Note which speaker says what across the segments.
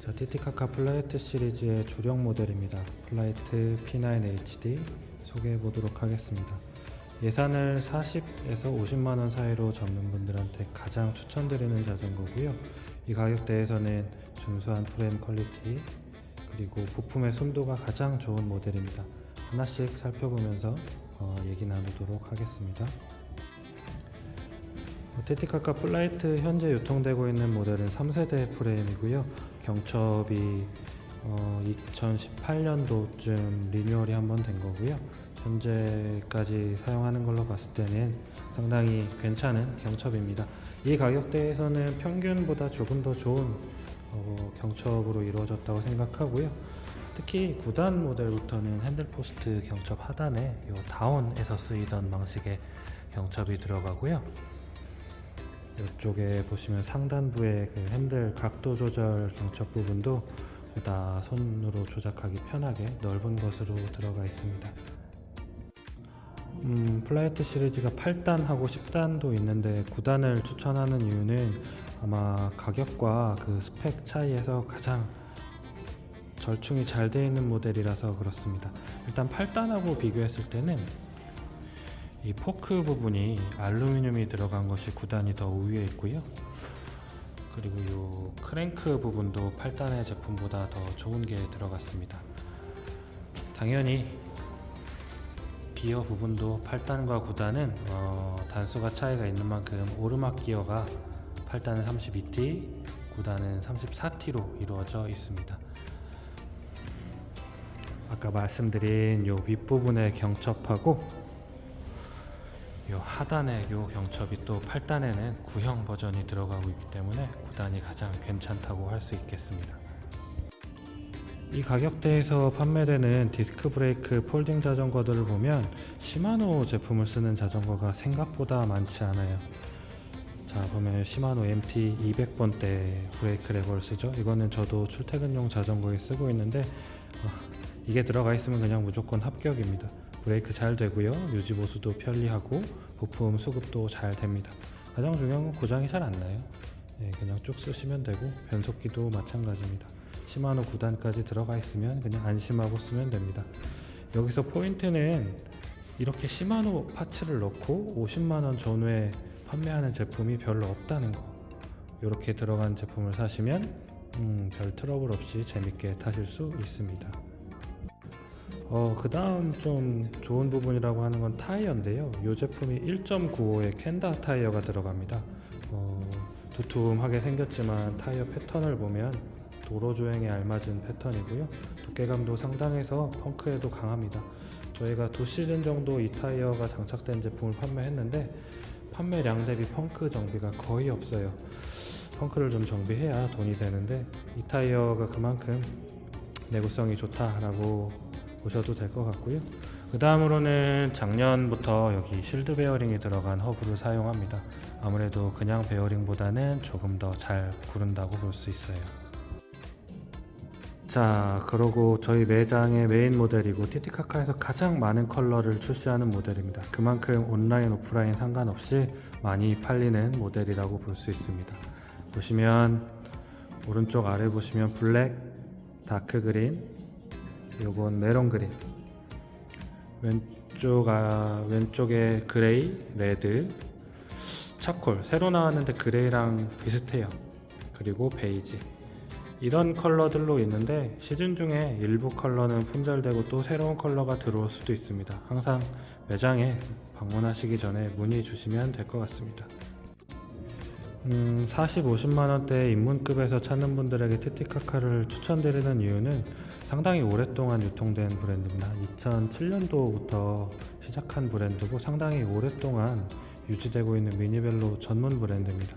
Speaker 1: 자, 티티카카 플라이트 시리즈의 주력 모델입니다. 플라이트 P9HD 소개해 보도록 하겠습니다. 예산을 40에서 50만 원 사이로 잡는 분들한테 가장 추천드리는 자전거고요. 이 가격대에서는 준수한 프레임 퀄리티 그리고 부품의 손도가 가장 좋은 모델입니다. 하나씩 살펴보면서 어, 얘기 나누도록 하겠습니다. 어, 테티카카 플라이트 현재 유통되고 있는 모델은 3세대 프레임이고요. 경첩이 어, 2018년도쯤 리뉴얼이 한 번 된 거고요. 현재까지 사용하는 걸로 봤을 때는 상당히 괜찮은 경첩입니다. 이 가격대에서는 평균보다 조금 더 좋은 어, 경첩으로 이루어졌다고 생각하고요. 특히 9단 모델부터는 핸들포스트 경첩 하단에 요 다운에서 쓰이던 방식의 경첩이 들어가고요. 이쪽에 보시면 상단부의 그 핸들 각도 조절 경첩 부분도 보다 손으로 조작하기 편하게 넓은 것으로 들어가 있습니다. 음, 플라이트 시리즈가 8단하고 10단도 있는데 9단을 추천하는 이유는 아마 가격과 그 스펙 차이에서 가장 절충이 잘 되어 있는 모델이라서 그렇습니다. 일단 8단하고 비교했을 때는 이 포크 부분이 알루미늄이 들어간 것이 9단이 더 우위에 있고요. 그리고 이 크랭크 부분도 8단의 제품보다 더 좋은 게 들어갔습니다. 당연히 기어 부분도 8단과 9단은 어, 단수가 차이가 있는 만큼 오르막 기어가 8단은 32T, 9단은 34T로 이루어져 있습니다. 아까 말씀드린 요 윗부분의 경첩하고 요 하단의 요 경첩이 또 8단에는 구형 버전이 들어가고 있기 때문에 9단이 가장 괜찮다고 할 수 있겠습니다. 이 가격대에서 판매되는 디스크 브레이크 폴딩 자전거들을 보면 시마노 제품을 쓰는 자전거가 생각보다 많지 않아요. 자 보면 시마노 MT 200번대 브레이크 레버를 쓰죠. 이거는 저도 출퇴근용 자전거에 쓰고 있는데 어, 이게 들어가 있으면 그냥 무조건 합격입니다. 브레이크 잘 되고요. 유지 보수도 편리하고 부품 수급도 잘 됩니다. 가장 중요한 건 고장이 잘 안 나요. 예, 그냥 쭉 쓰시면 되고 변속기도 마찬가지입니다. 시마노 9단까지 들어가 있으면 그냥 안심하고 쓰면 됩니다. 여기서 포인트는 이렇게 시마노 파츠를 넣고 50만 원 전후에 판매하는 제품이 별로 없다는 거. 이렇게 들어간 제품을 사시면 음, 별 트러블 없이 재밌게 타실 수 있습니다. 어, 그 다음 좀 좋은 부분이라고 하는 건 타이어인데요. 이 제품이 1.95의 캔다 타이어가 들어갑니다. 어, 두툼하게 생겼지만 타이어 패턴을 보면 도로 주행에 알맞은 패턴이고요. 두께감도 상당해서 펑크에도 강합니다. 저희가 두 시즌 정도 이 타이어가 장착된 제품을 판매했는데 판매량 대비 펑크 정비가 거의 없어요. 펑크를 좀 정비해야 돈이 되는데 이 타이어가 그만큼 내구성이 좋다라고 보셔도 될 것 같고요. 그 다음으로는 작년부터 여기 실드 베어링이 들어간 허브를 사용합니다. 아무래도 그냥 베어링보다는 조금 더 잘 구른다고 볼 수 있어요. 자, 그러고 저희 매장의 메인 모델이고 티티카카에서 가장 많은 컬러를 출시하는 모델입니다. 그만큼 온라인, 오프라인 상관없이 많이 팔리는 모델이라고 볼 수 있습니다. 보시면 오른쪽 아래 보시면 블랙, 다크 그린, 요건 메론 그린, 왼쪽 아 왼쪽에 그레이, 레드, 차콜 새로 나왔는데 그레이랑 비슷해요. 그리고 베이지. 이런 컬러들로 있는데 시즌 중에 일부 컬러는 품절되고 또 새로운 컬러가 들어올 수도 있습니다. 항상 매장에 방문하시기 전에 문의 주시면 될 것 같습니다. 음, 40, 50만 원대 입문급에서 찾는 분들에게 티티카카를 추천드리는 이유는 상당히 오랫동안 유통된 브랜드입니다. 2007년도부터 시작한 브랜드고 상당히 오랫동안 유지되고 있는 미니벨로 전문 브랜드입니다.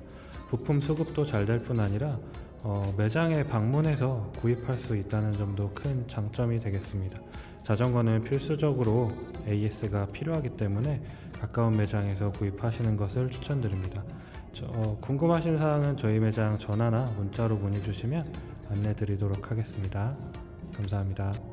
Speaker 1: 부품 수급도 잘 될 뿐 아니라 어, 매장에 방문해서 구입할 수 있다는 점도 큰 장점이 되겠습니다. 자전거는 필수적으로 AS가 필요하기 때문에 가까운 매장에서 구입하시는 것을 추천드립니다. 저, 어, 궁금하신 사항은 저희 매장 전화나 문자로 문의 주시면 안내 드리도록 하겠습니다. 감사합니다.